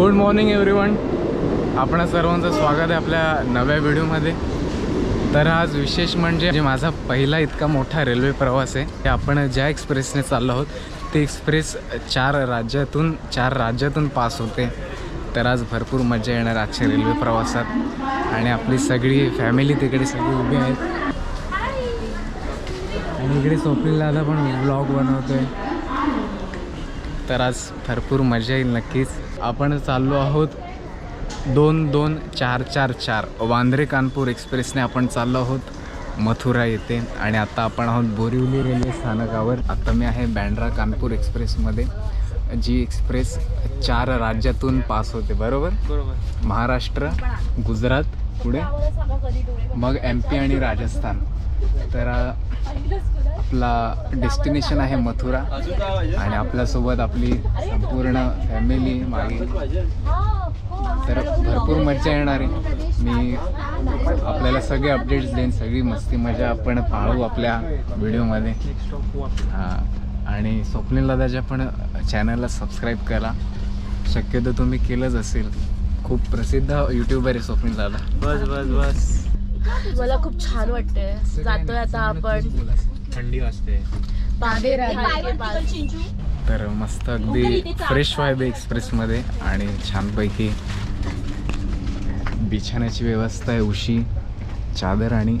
Good morning everyone आपणा सर्वांचं स्वागत आहे आपल्या नव्या व्हिडिओमध्ये. तर आज विशेष म्हणजे जे माझा पहिला इतका मोठा रेल्वे प्रवास आहे की आपण ज्या एक्सप्रेसने चाललो आहोत ते एक्सप्रेस चार राज्यातून चार राज्यातून पास होते. तर आज भरपूर मजा येणार आजच्या रेल्वे प्रवासात. आणि आपली सगळी फॅमिली तिकडे सगळी उभी आहेत. आणि इकडे स्वप्नील दादा पण ब्लॉग बनवतोय. तर आज भरपूर मजा येईल नक्कीच. आपण चाललो आहोत दोन दोन चार चार चार. वांद्रे कानपूर एक्सप्रेसने आपण चाललो आहोत मथुरा येथे. आणि आता आपण आहोत बोरिवली रेल्वे स्थानकावर. आता मी आहे बँड्रा कानपूर एक्सप्रेसमध्ये जी एक्सप्रेस चार राज्यातून पास होते. बरोबर? बरोबर. महाराष्ट्र गुजरात पुढे? मग एम पी आणि राजस्थान. तर आपला डेस्टिनेशन आहे मथुरा आणि आपल्यासोबत आपली संपूर्ण फॅमिली मागे तर भरपूर मजा येणार. आहे मी आपल्याला सगळे अपडेट्स देईन सगळी मस्ती मजा आपण पाहू आपल्या व्हिडिओमध्ये. हां आणि स्वप्नील दादाच्या पण चॅनलला सबस्क्राईब करा. शक्यतो तुम्ही केलंच असेल. खूप प्रसिद्ध यूट्यूबर आहे स्वप्नील दादा. बस बस बस. मला खूप छान वाटते जातोय आता आपण. थंडी वाजते. तर मस्त अगदी फ्रेश वाईब एक्सप्रेसमध्ये आणि छानपैकी बिछाण्याची व्यवस्था आहे उशी चादर आणि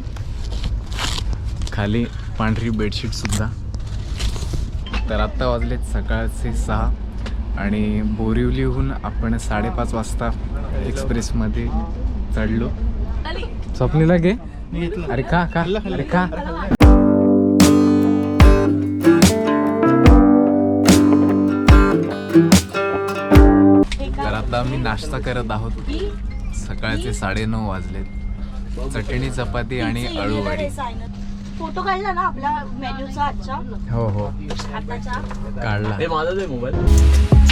खाली पांढरी बेडशीटसुद्धा तर आत्ता वाजलेत सकाळचे सहा आणि बोरिवलीहून आपण साडेपाच वाजता एक्सप्रेसमध्ये चढलो स्वप्नीला घे. अरे का का अरे का तर आता आम्ही नाश्ता करत आहोत. सकाळचे साडेनऊ वाजलेत. चटणी चपाती आणि अळूवडी फोटो काढला ना आपल्या मेन्यूचा आजच्या हो हो. काढला. हे आहे मोबाईल.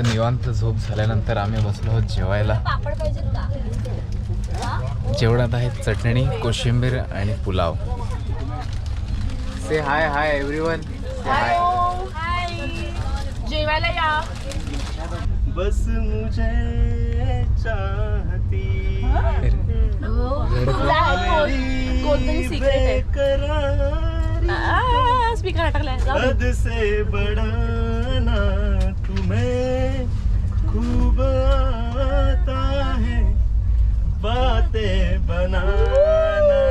तर निवांत झोप झाल्यानंतर आम्ही बसलो आहोत जेवायला. पापड पाहिजे तुला जेवणात आहेत चटणी कोशिंबीर आणि पुलाव. से हाय हाय एव्हरीवन हाय हाय जेवायला या. बस मुझे चाहती आहे स्पीकर अटकलाय. खूब आता है बातें बनाना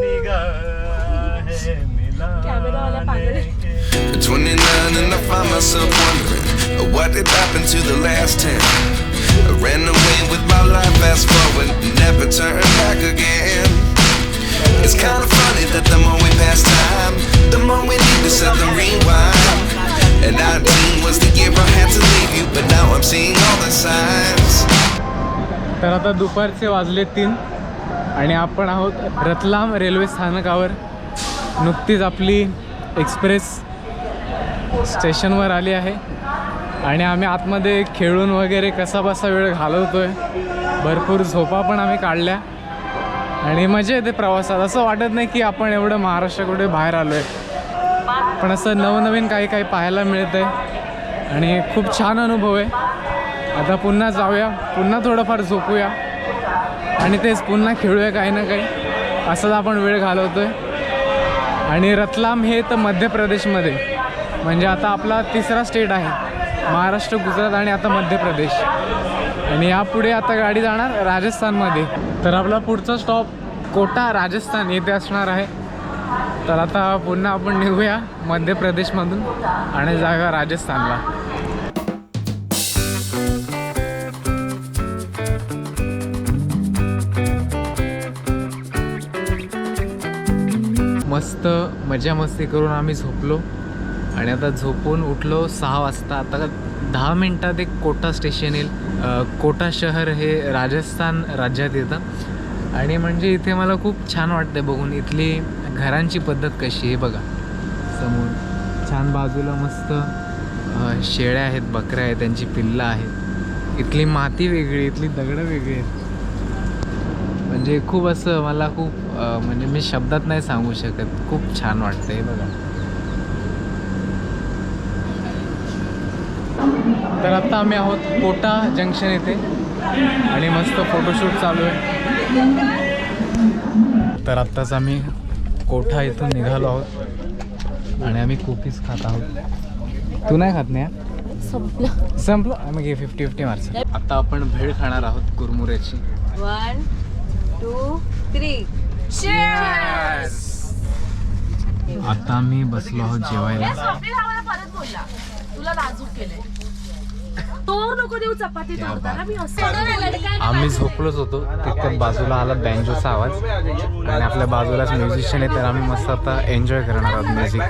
निगाहें कैमरा वाला पागल मिलाने है। के At 29 and I find myself wondering uh, what did happen to the last 10. I ran away with my life, fast forward, never turn back again. It's kind of funny that the more we pass time, the more we need to set the rewind. And 19 was the year I had to leave you, but now I'm seeing all the signs. तर आता दुपारचे वाजले तीन आणि आपण आहोत Ratlam railway स्थानकावर. नुकतीच आपली एक्सप्रेस स्टेशनवर आली आहे. आणि आम्ही आतमध्ये खेळून वगैरे कसा बसा वेळ घालवतो आहे भरपूर झोपा पण आम्ही काढल्या. आणि मजा येते प्रवासात. असं वाटत नाही की आपण एवढं महाराष्ट्र कुठे बाहेर आलो आहे पण असं नवनवीन काही काही पाहायला मिळतं आहे आणि खूप छान अनुभव आहे. आता पुन्हा जाऊया. पुन्हा थोडंफार झोपूया. आणि तेच पुन्हा खेळूया काही ना काही. असंच आपण वेळ घालवतो आहे आणि रतलाम हे तर मध्य प्रदेशमध्ये म्हणजे आता आपला तिसरा स्टेट आहे. महाराष्ट्र गुजरात आणि आता मध्य प्रदेश आणि यापुढे आता गाडी जाणार राजस्थानमध्ये. तर आपला पुढचा स्टॉप कोटा राजस्थान येथे असणार आहे. तर आता पुन्हा आपण निघूया मध्य प्रदेशमधून आणि जागा राजस्थानला. मस्त मजा मस्ती करून आम्ही झोपलो. आणि आता झोपून उठलो सहा वाजता. आता दहा मिनटात एक कोटा स्टेशन येईल. कोटा शहर हे राजस्थान राज्यात येतं. आणि म्हणजे इथे मला खूप छान वाटते बघून. इथली घरांची पद्धत कशी आहे बघा. समोर छान बाजूला मस्त शेळ्या आहेत बकऱ्या आहेत त्यांची पिल्लं आहेत. इथली माती वेगळी इथली दगडं वेगळी आहेत. म्हणजे खूप असं मला खूप म्हणजे मी शब्दात नाही सांगू शकत. खूप छान वाटतंय बघा. तर आत्ता आम्ही आहोत कोटा जंक्शन येथे आणि मस्त फोटोशूट चालू आहे. तर आत्ताच आम्ही कोठा इथून निघालो आहोत आणि आम्ही कुकीज खात आहोत. तू नाही खात नाही? संपलं. संपलं? आम्ही फिफ्टी फिफ्टी मार्क्स आता आपण भेळ खाणार आहोत कुरमुऱ्याची वन टू थ्री आता आम्ही बसलो आहोत जेवायला. तुला नाजूक केलंय. तोर नको देऊ चपाती तोडताना मी असं आम्ही झोपलोच होतो. तिथं बाजूला आला बँजोचा आवाज. आणि आपल्या बाजूलाच म्युझिशियन आहे तर आम्ही मस्त आता एन्जॉय करणार आहोत म्युझिक.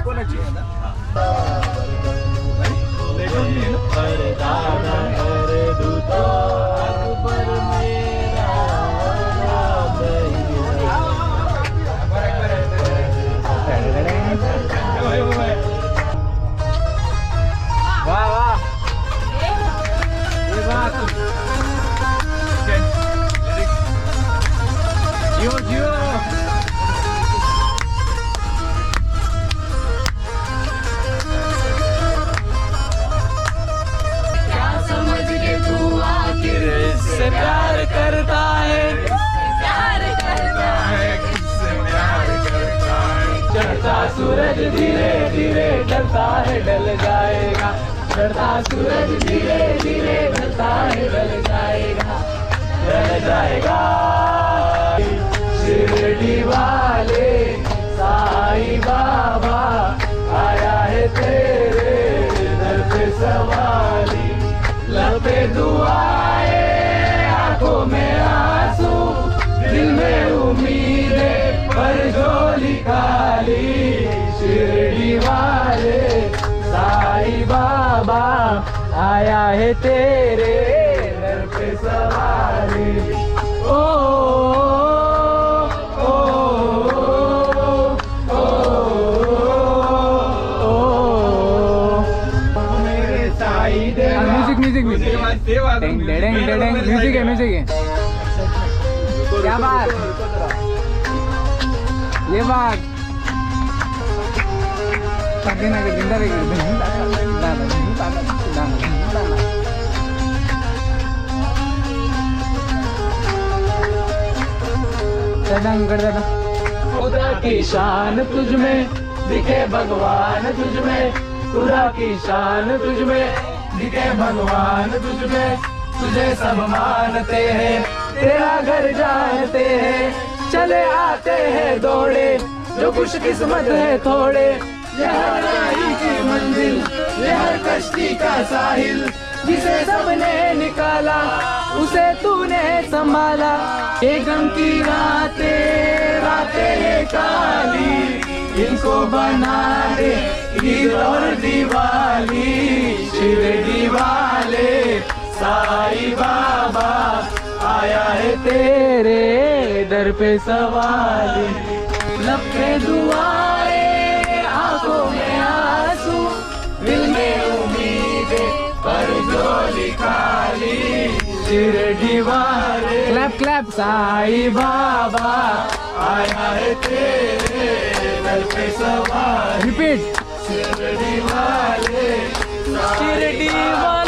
चढ़ता सूरज धीरे धीरे ढलता है ढल जाएगा। चढ़ता सूरज धीरे धीरे ढलता है ढल जाएगा। ढल जाएगा। शिरडी वाले साई बाबा आया है तेरे दर पे सवारी। लपे दुआए आंखों में आंसू दिल में उम्मीद। खाली शिरडी वाले साईं बाबा आया है तेरे दर पे सवारी ओ ओ ओ ओ मेरे म्यूज़िक म्यूज़िक म्यूज़िक म्यूज़िक है म्यूज़िक है क्या बात ये बात ना ज़िंदा खुदा की शान तुझ में, दिखे भगवान तुझ में। खुदा की शान तुझ में, दिखे भगवान तुझ में। तुझे सब मानते हैं, तेरा घर जानते हैं। चले आते हैं दौड़े, जो खुश किस्मत है थोड़े। ये हर राही की मंजिल, ये हर कश्ती का साहिल, जिसे सबने निकाला, उसे तूने संभाला। ये गम की रातें रातें काली, इनको बना दे ईद और दिवाली। शिरडी वाले साईं बाबा, आया है तेरे दर पे सवाली लब पे दुआएं आंखों में आंसू दिल में उम्मीदें पर झोली खाली शिरडी वाले क्लैप क्लैप। साईं बाबा आया है तेरे दर पे सवारी रिपीट। शिरडी वाले शिरडी वाले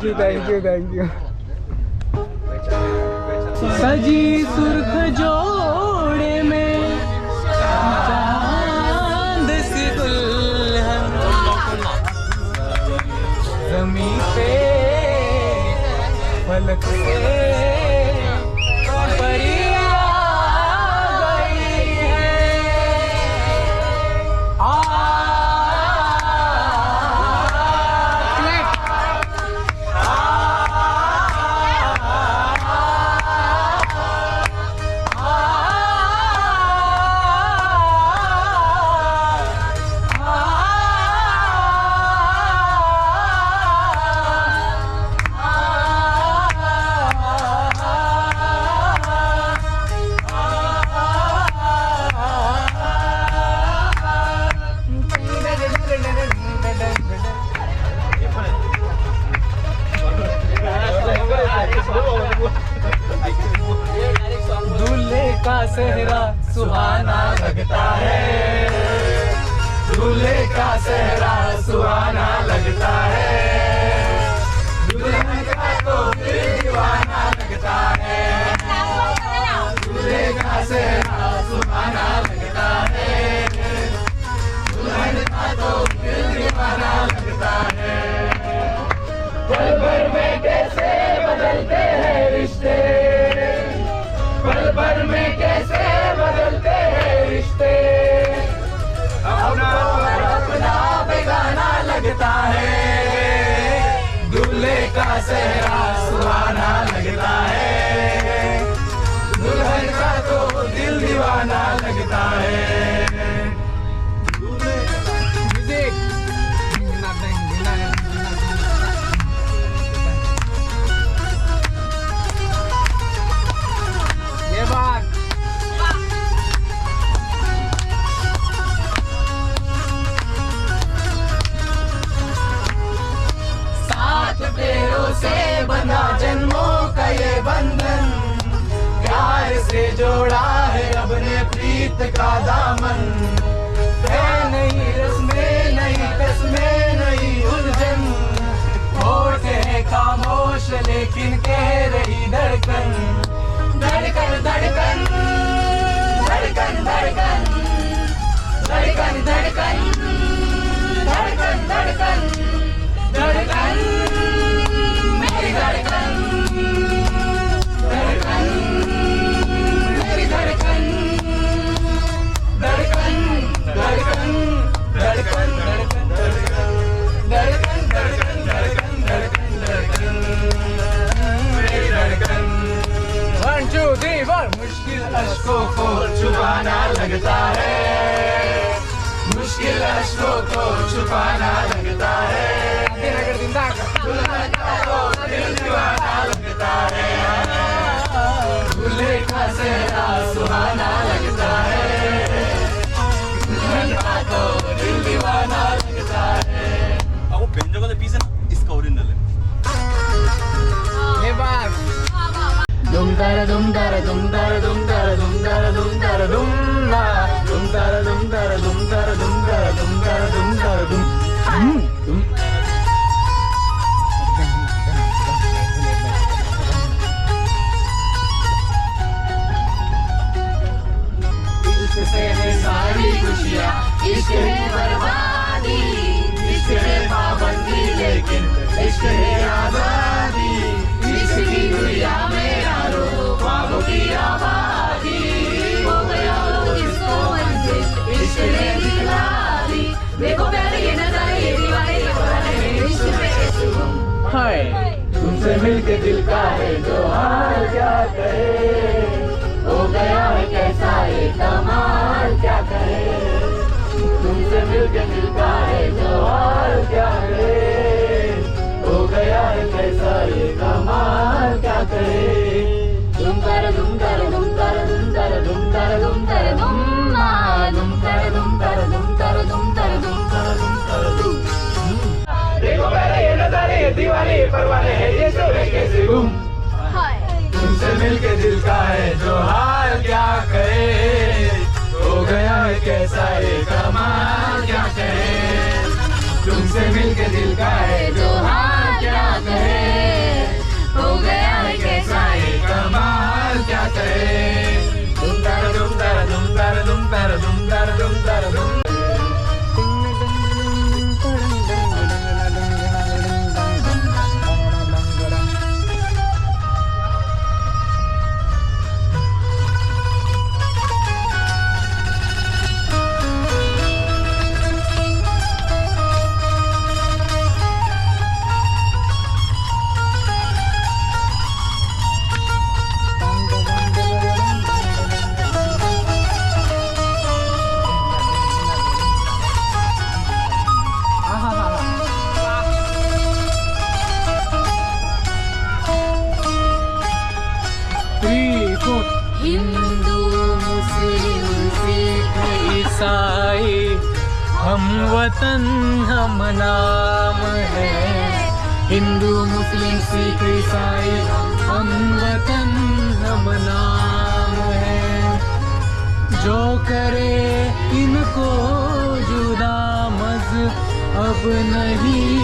thank you thank you thank you सजी सुर्ख जोड़े में चांद सी दुल्हन। जमी पे फलक से छुपाना लगता है। मुश्किल अश्कों को छुपाना लगता है। लगता है। सुहाना दिल के दिल का है जो हाल क्या करे? हो गया है कैसा ये कमाल क्या करे? तुमसे मिल के दिल का है जो हाल क्या करे? हो गया है कैसा ये कमाल क्या करे? दीवाने परवाने हैं ये सब है कैसे? गुम तुमसे मिलके दिल का है जो हाल क्या कहे हो गया है कैसा ये कमाल क्या कहे? तुमसे मिल के दिल का है जो हाल नहीं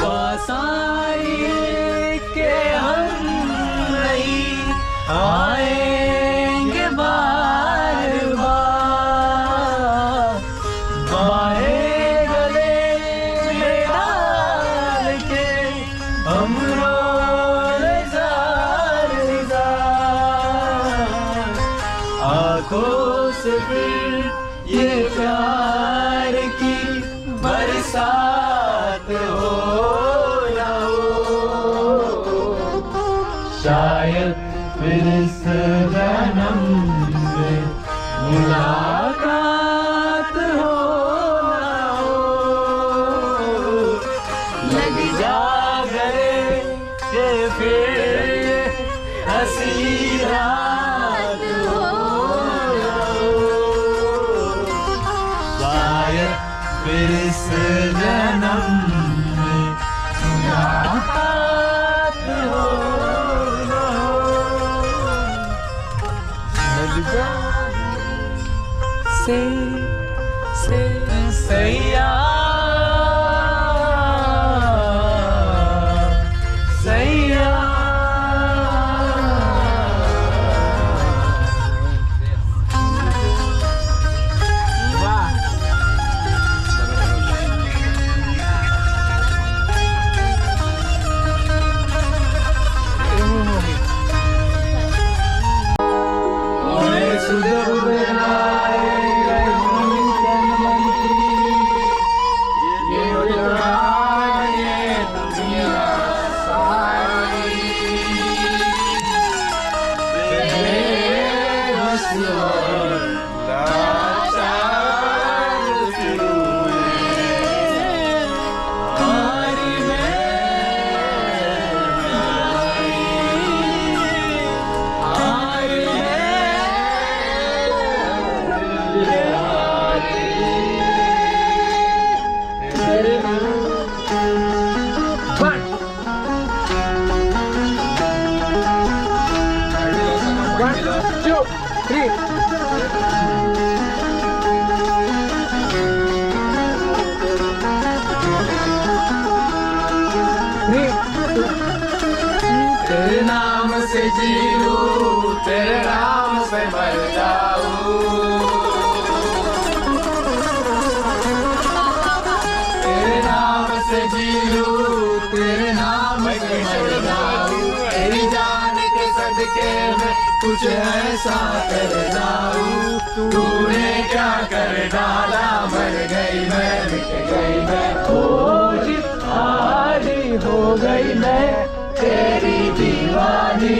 पास आइए के हम नहीं आए। அயல் பெருசனம் உலா कुछ ऐसा कर जाऊँ तूने क्या कर डाला? मर गई मैं, मिट गई मैं। खोज आज हो गई मैं, तेरी दीवानी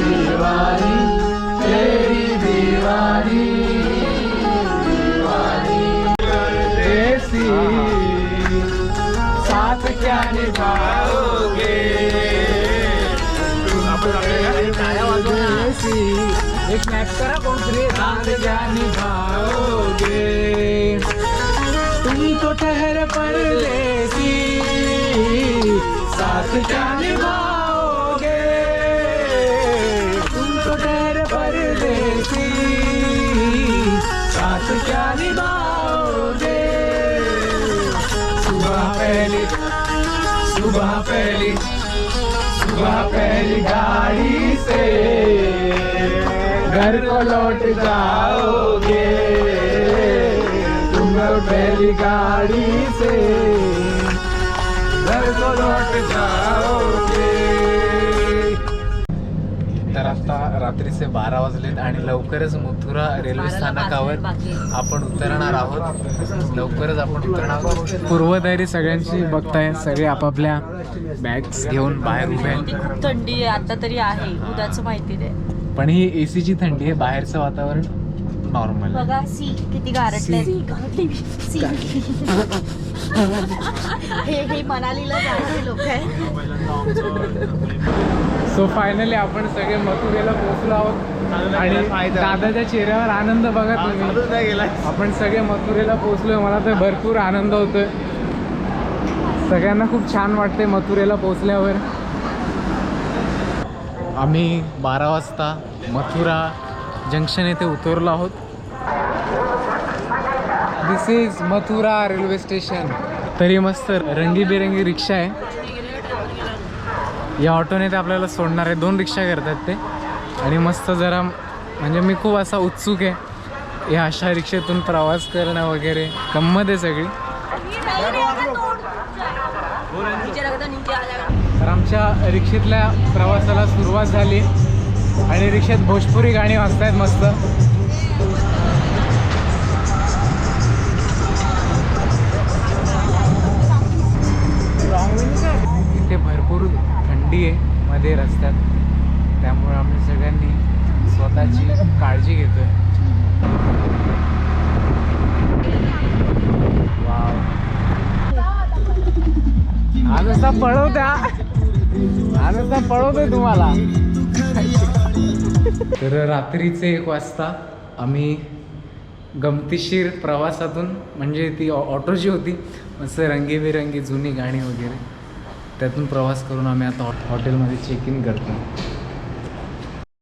दीवानी, तेरी दीवानी दीवानी। देसी साथ क्या निभाओगे? देसी एक तुम तो ठहर परदेसी साथ क्या निभाओगे तुम तो ठहर परदेसी साथ क्या निभाओगे सुबह पहली सुबह पहली। गाड़ी से। घर को लौट जाओगे। तुम लोग पहली गाड़ी से। रात्रीचे बारा वाजलेत आणि लवकरच मथुरा रेल्वे स्थानकावर आपण उतरणार आहोत. लवकरच आपण उतरणार आहोत. पूर्वतयारी सगळ्यांची बघताय सगळे आपापल्या बॅग्स घेऊन बाहेर उभे खूप थंडी आहे आता तरी आहे उद्याचं माहिती नाही पण ही एसीची थंडी आहे बाहेरचं वातावरण नॉर्मल बघा सी किती गारटले सी. हे हे मनालीला जाणारे लोक आहे सो फायनली आपण सगळे मथुरेला पोहोचलो आहोत. आणि दादाच्या चेहऱ्यावर आनंद बघा तुम्ही. आपण सगळे मथुरेला पोहोचलोय. मला तर भरपूर आनंद होतोय. सगळ्यांना खूप छान वाटते मथुरेला पोहोचल्यावर. आम्ही बारा वाजता मथुरा जंक्शन येथे उतरलो आहोत. This is Mathura railway station. तरी मस्त रंगीबेरंगी रिक्षा आहे. या ऑटोने ते आपल्याला सोडणार आहे. दोन रिक्षा करतात ते. आणि मस्त जरा म्हणजे मी खूप असा उत्सुक आहे. या अशा रिक्षेतून प्रवास करणं वगैरे. गंमत आहे सगळी. तर आमच्या रिक्षेतल्या प्रवासाला सुरुवात झाली. आणि रिक्षेत भोजपुरी गाणी वाजतायत मस्त. पळवतोय तर रात्रीचे एक वाजता आम्ही गमतीशीर प्रवासातून म्हणजे ती ऑ- ऑटो जी होती मस्त रंगीबेरंगी जुनी गाणी वगैरे त्यातून प्रवास करून आम्ही आता हॉ- हॉटेलमध्ये चेक इन करतो